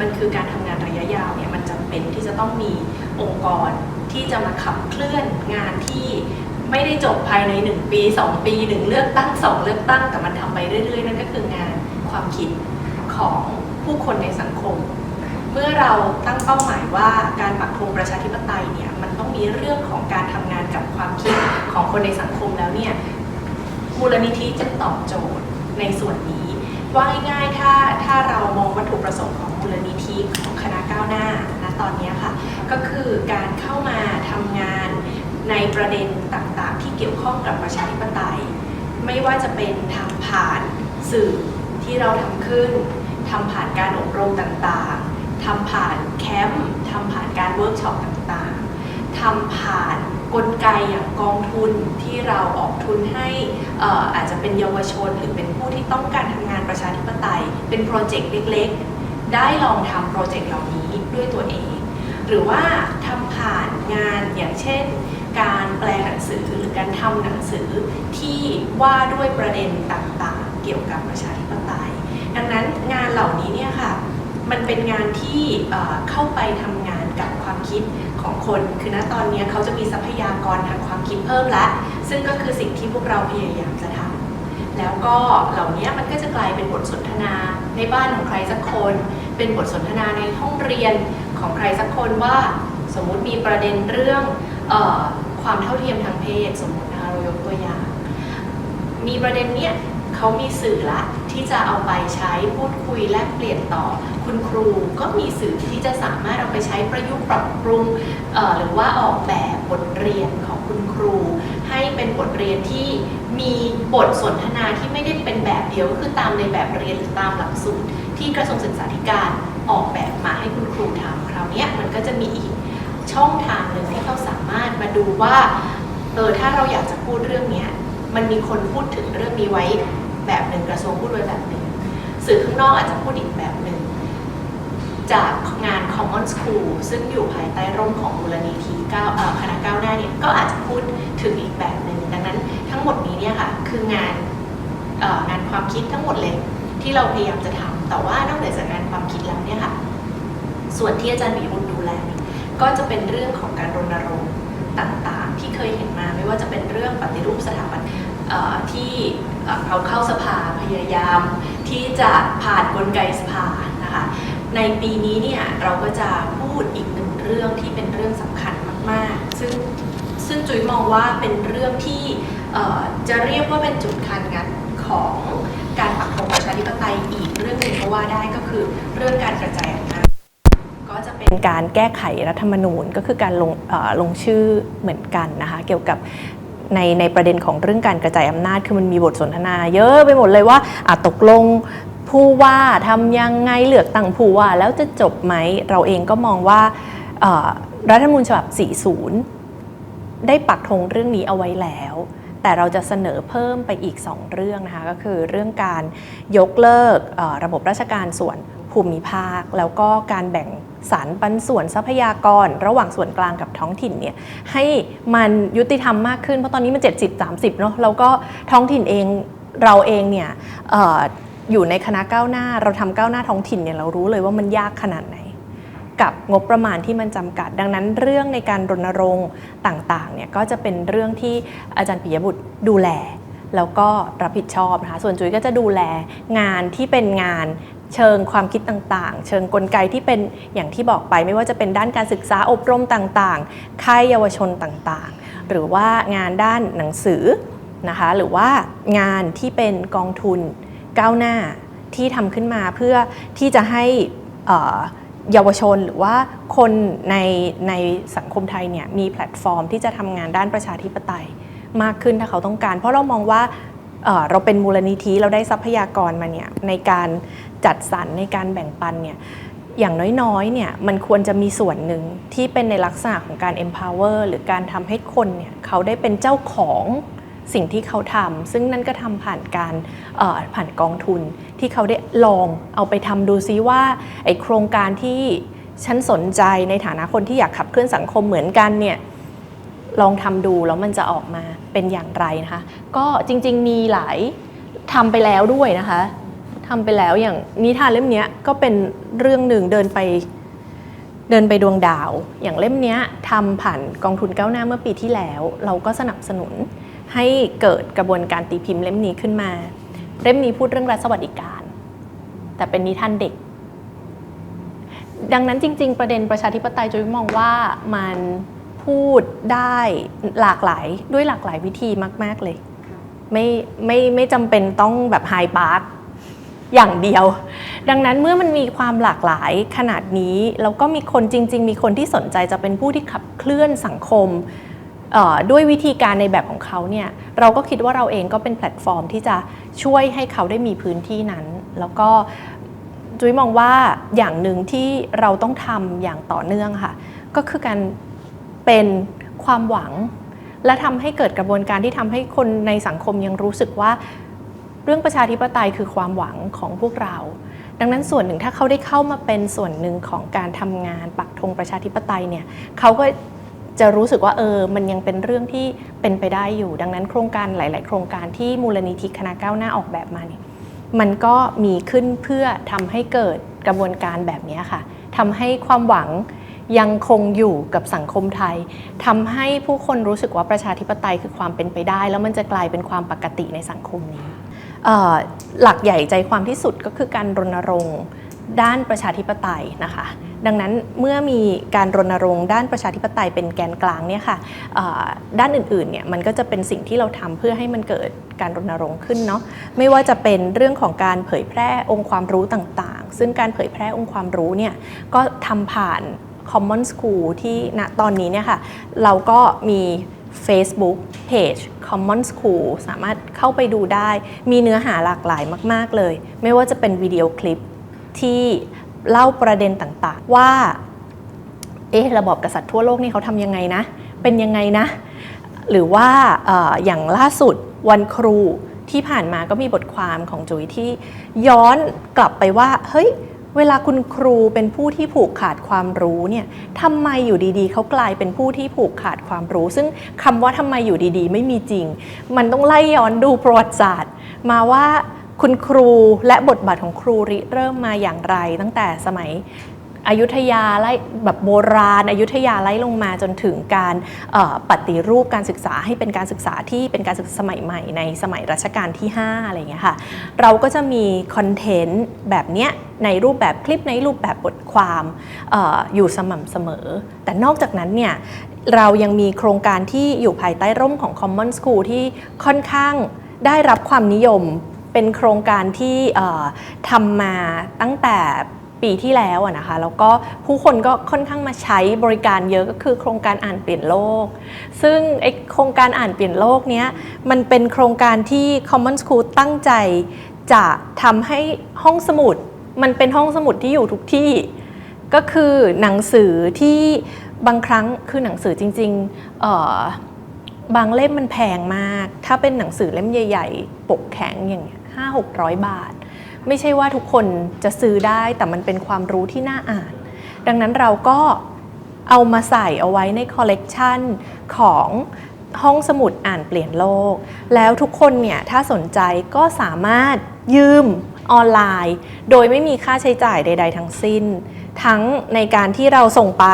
มันคือการทำงานระยะยาวเนี่ยมันจำเป็นที่จะต้องมีองค์กรที่จะมาขับเคลื่อนงานที่ไม่ได้จบภายใน 1 ปี 2 ปีหนึ่งเลือกตั้งสองเลือกตั้งแต่มันทำไปเรื่อยๆ นั่นก็คืองานความคิดของผู้คนในสังคม เมื่อเราตั้งเป้าหมายว่าการปักธงประชาธิปไตยเนี่ยมันต้องมีเรื่องของการทำงานกับความคิดของคนในสังคมแล้วเนี่ยมูลนิธิจะตอบโจทย์ในส่วนนี้ ว่าง่ายๆถ้าถ้าเรามองวัตถุประสงค์ของ มูลนิธิของคณะก้าวหน้านะตอนนี้ค่ะ ก็คือการเข้ามาทำงานในประเด็นต่างๆ ที่เกี่ยวข้องกับประชาธิปไตย ไม่ว่าจะเป็นทำผ่านสื่อที่เราทำขึ้นทำผ่านการอบรมต่างๆทำผ่านแคมป์ทำผ่านการเวิร์กช็อปต่างๆทำผ่านกลไกอย่างกองทุนที่เราออกทุนให้อ่ออาจจะเป็นเยาวชนหรือเป็นผู้ที่ต้องการทำงานประชาธิปไตย เป็นโปรเจกต์เล็กๆ ได้ลองทำโปรเจกต์เหล่านี้ด้วยตัวเอง หรือว่าทำผ่านงานอย่างเช่น การแปลหนังสือหรือการทำหนังสือที่ว่าด้วยประเด็นต่างๆ เกี่ยวกับประชาธิปไตย ดังนั้นงานเหล่านี้เนี่ยค่ะมันเป็นงานที่เข้าไปทำงานกับความคิดของคน คือณตอนนี้เขาจะมีทรัพยากรทางความคิดเพิ่มละ ซึ่งก็คือสิ่งที่พวกเราพยายามจะทำ แล้วก็เหล่านี้มันก็จะกลายเป็นบทสนทนาในบ้านของใครสักคน เป็นบทสนทนาในห้องเรียนของใครสักคนว่าสมมุติมีประเด็นเรื่องออความเท่าเทียมทางเพศสมมตินะคะเรายกตัวอย่าง มีประเด็นเนี้ยเขามีสื่อละที่จะเอาไปใช้พูดคุยแลกเปลี่ยนต่อ คุณครูก็มีสื่อที่จะสามารถเอาไปใช้ประยุกต์ปรับปรุงหรือว่าออกแบบบทเรียนของคุณครู ให้เป็นบทเรียนที่ มีบทสนทนาที่ไม่ได้เป็นแบบเดียวก็คือตามในแบบเรียนหรือตามหลักสูตรที่กระทรวงศึกษาธิการออกแบบมาให้คุณครูทำคราวนี้มันก็จะมีอีกช่องทางหนึ่งที่เขาสามารถมาดูว่าเออถ้าเราอยากจะพูดเรื่องเนี้ยมันมีคนพูดถึงเรื่องนี้ไว้แบบหนึ่งกระทรวงพูดไว้แบบหนึ่งสื่อข้างนอกอาจจะพูดอีกแบบหนึ่ง จากงาน Common School ซึ่งอยู่ภายใต้ร่มของมูลนิธิก้าวคณะก้าวหน้าเนี่ยก็อาจจะพูดถึงอีกแบบหนึ่งดังนั้นทั้งหมดนี้เนี่ยค่ะคืองานงานความคิดทั้งหมดเลยที่เราพยายามจะทำแต่ว่านอกเหนือจากงานความคิดแล้วเนี่ยค่ะส่วนที่อาจารย์มีบุญดูแลก็จะเป็นเรื่องของการรณรงค์ต่างๆ ที่เคยเห็นมาไม่ว่าจะเป็นเรื่องปฏิรูปสถาบันที่เอาเข้าสภาพยายามที่จะผ่านกลไกสภานะคะ ในปีนี้เนี่ยเราก็จะพูดอีกหนึ่งเรื่องที่เป็นเรื่องสำคัญมากๆ ซึ่งซึ่งจุ๋ยมองว่าเป็นเรื่องที่จะเรียกว่าเป็นจุดคันงัดของการปักธงประชาธิปไตยอีกเรื่องหนึ่งก็ว่าได้ก็คือเรื่องการกระจายอำนาจก็จะเป็นการแก้ไขรัฐธรรมนูญก็คือการลงลงชื่อเหมือนกันนะคะเกี่ยวกับในในประเด็นของเรื่องการกระจายอำนาจคือมันมีบทสนทนา เยอะไปหมดเลยว่าอตกลง ผู้ว่าทำยังไงเลือกตั้งผู้ว่าแล้วจะจบไหม เราเองก็มองว่ารัฐธรรมนูญฉบับ 40 ได้ปักธงเรื่องนี้เอาไว้แล้ว แต่เราจะเสนอเพิ่มไปอีก 2 เรื่องนะคะก็คือเรื่องการยกเลิกระบบราชการส่วนภูมิภาค แล้วก็การแบ่งสรรปันส่วนทรัพยากร ระหว่างส่วนกลางกับท้องถิ่นเนี่ยให้มันยุติธรรมมากขึ้นเพราะตอนนี้มัน 70 30เนาะแล้วก็ท้องถิ่นเองเราเองเนี่ย อยู่ในคณะก้าวหน้า เราทำก้าวหน้าท้องถิ่นเนี่ยเรารู้เลยว่ามันยากขนาดไหน กับงบประมาณที่มันจำกัด ดังนั้นเรื่องในการรณรงค์ต่างๆเนี่ยก็จะเป็นเรื่องที่อาจารย์ปิยบุตรดูแล แล้วก็รับผิดชอบนะคะส่วนจุ๋ยก็จะดูแลงานที่เป็นงานเชิงความคิดต่างๆ เชิงกลไกที่เป็นอย่างที่บอกไป ไม่ว่าจะเป็นด้านการศึกษาอบรมต่างๆ ค่ายเยาวชนต่างๆ หรือว่างานด้านหนังสือนะคะ หรือว่างานที่เป็นกองทุน ก้าวหน้าที่ทำขึ้นมาเพื่อที่จะให้เยาวชนหรือว่าคนในในสังคมไทยเนี่ยมีแพลตฟอร์มที่จะทำงานด้านประชาธิปไตยมากขึ้นถ้าเขาต้องการ เพราะเรามองว่าเราเป็นมูลนิธิเราได้ทรัพยากรมาเนี่ยในการจัดสรรในการแบ่งปันเนี่ยอย่างน้อยๆเนี่ยมันควรจะมีส่วนหนึ่งที่เป็นในลักษณะของการ empower หรือการทำให้คนเนี่ยเขาได้เป็นเจ้าของ สิ่งที่เขาทำซึ่งนั่นก็ทำผ่านการผ่านกองทุนที่เขาได้ลองเอาไปทำดูซิว่าไอโครงการที่ฉันสนใจในฐานะคนที่อยากขับเคลื่อนสังคมเหมือนกันเนี่ยลองทำดูแล้วมันจะออกมาเป็นอย่างไรนะคะ ก็จริงๆมีหลายทำไปแล้วด้วยนะคะทำไปแล้วอย่างนิทานเล่มนี้ก็เป็นเรื่องหนึ่งเดินไปเดินไปดวงดาว อย่างเล่มนี้ทำผ่านกองทุนก้าวหน้าเมื่อปีที่แล้ว เราก็สนับสนุน ให้เกิดกระบวนการตีพิมพ์เล่มนี้ขึ้นมา เล่มนี้พูดเรื่องรัฐสวัสดิการ แต่เป็นนิทานเด็ก ดังนั้นจริง ๆ ประเด็นประชาธิปไตยจุยมองว่ามันพูดได้หลากหลายด้วยหลากหลายวิธีมาก ๆเลย ไม่ไม่ไม่จำเป็นต้องแบบไฮปาร์คอย่างเดียว ดังนั้นเมื่อมันมีความหลากหลายขนาดนี้ แล้วก็มีคนจริง ๆ มีคนที่สนใจจะเป็นผู้ที่ขับเคลื่อนสังคม ด้วยวิธีการในแบบของเขาเนี่ยเราก็คิดว่าเราเองก็เป็นแพลตฟอร์มที่จะช่วยให้เขาได้มีพื้นที่นั้น แล้วก็จุ้ยมองว่าอย่างหนึ่งที่เราต้องทำอย่างต่อเนื่องค่ะ ก็คือการเป็นความหวัง และทำให้เกิดกระบวนการที่ทำให้คนในสังคมยังรู้สึกว่า เรื่องประชาธิปไตยคือความหวังของพวกเรา ดังนั้นส่วนหนึ่งถ้าเขาได้เข้ามาเป็นส่วนหนึ่งของการทำงานปักธงประชาธิปไตยเนี่ยเขาก็ จะรู้สึกว่าเออมันยังเป็นเรื่องที่เป็นไปได้อยู่ ดังนั้นโครงการหลาย ๆ โครงการที่มูลนิธิคณะก้าวหน้าออกแบบมาเนี่ยมันก็มีขึ้นเพื่อทำให้เกิดกระบวนการแบบนี้ค่ะทำให้ความหวังยังคงอยู่กับสังคมไทยทำให้ผู้คนรู้สึกว่าประชาธิปไตยคือความเป็นไปได้ แล้วมันจะกลายเป็นความปกติในสังคมนี้หลักใหญ่ใจความที่สุดก็คือการรณรงค์ ด้านประชาธิปไตยนะคะ ดังนั้นเมื่อมีการรณรงค์ด้านประชาธิปไตยเป็นแกนกลางเนี่ยค่ะด้านอื่นๆเนี่ยมันก็จะเป็นสิ่งที่เราทำเพื่อให้มันเกิดการรณรงค์ขึ้นเนาะไม่ว่าจะเป็นเรื่องของการเผยแพร่องค์ความรู้ต่างๆ ซึ่งการเผยแพร่องค์ความรู้เนี่ยก็ทำผ่าน Common School ที่ณตอนนี้เนี่ยค่ะเราก็มี Facebook Page Common School สามารถเข้าไปดูได้ มีเนื้อหาหลากหลายมาก ๆ เลย ไม่ว่าจะเป็นวิดีโอคลิป ที่เล่าประเด็นต่างๆ ว่า เอ๊ะระบอบกษัตริย์ทั่วโลกนี่เขาทำยังไงนะ เป็นยังไงนะ หรือว่าอออย่างล่าสุดวันครูที่ผ่านมาก็มีบทความของจุ๋ยที่ย้อนกลับไปว่า เฮ้ย เวลาคุณครูเป็นผู้ที่ผูกขาดความรู้เนี่ยทำไมอยู่ดีๆ เขากลายเป็นผู้ที่ผูกขาดความรู้ ซึ่งคำว่าทำไมอยู่ดีๆ ไม่มีจริง มันต้องไล่ย้อนดูประวัติศาสตร์ มาว่า คุณครูและบทบาทของครูริเริ่มมาอย่างไร ตั้งแต่สมัยอยุธยาไล่แบบโบราณอายุธยาไล่ลงมาจนถึงการปฏิรูปการศึกษาให้เป็นการศึกษาที่เป็นการศึกษาสมัยใหม่ในสมัยรัชกาลที่ 5 อะไรอย่างเงี้ยค่ะ เราก็จะมีคอนเทนต์แบบเนี้ยในรูปแบบคลิปในรูปแบบบทความอออยู่สม่ำเสมอ แต่นอกจากนั้นเนี่ยเรายังมีโครงการที่อยู่ภายใต้ร่มของ Common School ที่ค่อนข้างได้รับความนิยม เป็นโครงการที่ทำมาตั้งแต่ปีที่แล้วนะคะแล้วก็ผู้คนก็ค่อนข้างมาใช้บริการเยอะก็คือโครงการอ่านเปลี่ยนโลก ซึ่งไอโครงการอ่านเปลี่ยนโลกเนี้ยมันเป็นโครงการที่ Common School ตั้งใจจะทำให้ห้องสมุด มันเป็นห้องสมุดที่อยู่ทุกที่ ก็คือหนังสือที่บางครั้งคือหนังสือจริงๆเออบางเล่มมันแพงมาก ถ้าเป็นหนังสือเล่มใหญ่ ๆ ปกแข็งอย่างเงี้ย ห้าหกร้อยบาท ไม่ใช่ว่าทุกคนจะซื้อได้แต่มันเป็นความรู้ที่น่าอ่าน ดังนั้นเราก็เอามาใส่เอาไว้ในคอลเลกชันของห้องสมุดอ่านเปลี่ยนโลก แล้วทุกคนเนี่ยถ้าสนใจก็สามารถยืมออนไลน์ โดยไม่มีค่าใช้จ่ายใด ๆ ทั้งสิ้น ทั้งในการที่เราส่งไป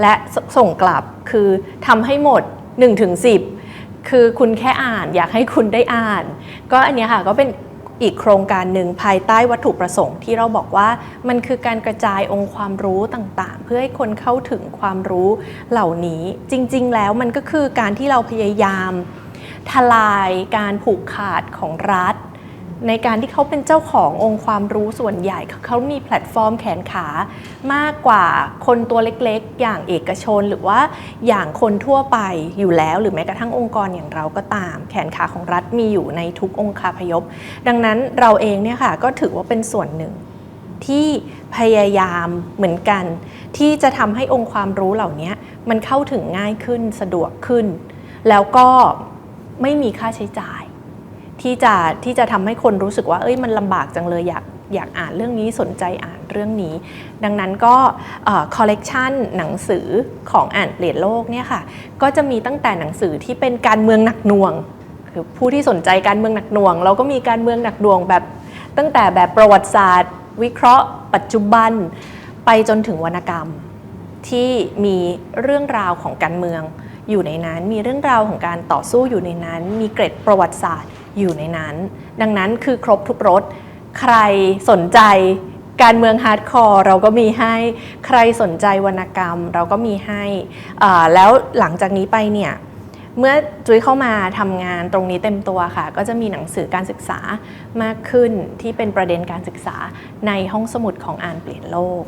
และส่งกลับคือทำให้หมด 1-10คือคุณแค่อ่านอยากให้คุณได้อ่าน ก็อันนี้ค่ะก็เป็น อีกโครงการหนึ่งภายใต้วัตถุประสงค์ที่เราบอกว่ามันคือการกระจายองค์ความรู้ต่างๆ เพื่อให้คนเข้าถึงความรู้เหล่านี้จริง ๆ แล้วมันก็คือการที่เราพยายามทลายการผูกขาดของรัฐ ในการที่เขาเป็นเจ้าขององค์ความรู้ส่วนใหญ่เขามีแพลตฟอร์มแขนขามากกว่าคนตัวเล็กๆ อย่างเอกชนหรือว่าอย่างคนทั่วไปอยู่แล้ว หรือแม้กระทั่งองค์กรอย่างเราก็ตาม แขนขาของรัฐมีอยู่ในทุกองค์คาพยพ ดังนั้นเราเองเนี่ยค่ะก็ถือว่าเป็นส่วนหนึ่งที่พยายามเหมือนกัน ที่จะทำให้องค์ความรู้เหล่านี้มันเข้าถึงง่ายขึ้นสะดวกขึ้น แล้วก็ไม่มีค่าใช้จ่าย ที่จะที่จะทำให้คนรู้สึกว่าเอ้ยมันลำบากจังเลยอยากอยากอ่านเรื่องนี้สนใจอ่านเรื่องนี้ ดังนั้นก็คอลเลกชันหนังสือของอ่านเปลี่ยนโลกเนี่ยค่ะก็จะมีตั้งแต่หนังสือที่เป็นการเมืองหนักหน่วง คือผู้ที่สนใจการเมืองหนักหน่วง เราก็มีการเมืองหนักหน่วงแบบตั้งแต่แบบประวัติศาสตร์ วิเคราะห์ ปัจจุบัน ไปจนถึงวรรณกรรม ที่มีเรื่องราวของการเมืองอยู่ในนั้น มีเรื่องราวของการต่อสู้อยู่ในนั้น มีเกร็ดประวัติศาสตร์ อยู่ในนั้น ดังนั้นคือครบทุกรสใครสนใจการเมืองฮาร์ดคอร์เราก็มีให้ใครสนใจวรรณกรรมเราก็มีให้แล้วหลังจากนี้ไปเนี่ยเมื่อจุ้ยเข้ามาทำงานตรงนี้เต็มตัวค่ะ ก็จะมีหนังสือการศึกษามากขึ้นที่เป็นประเด็นการศึกษาในห้องสมุดของอ่านเปลี่ยนโลก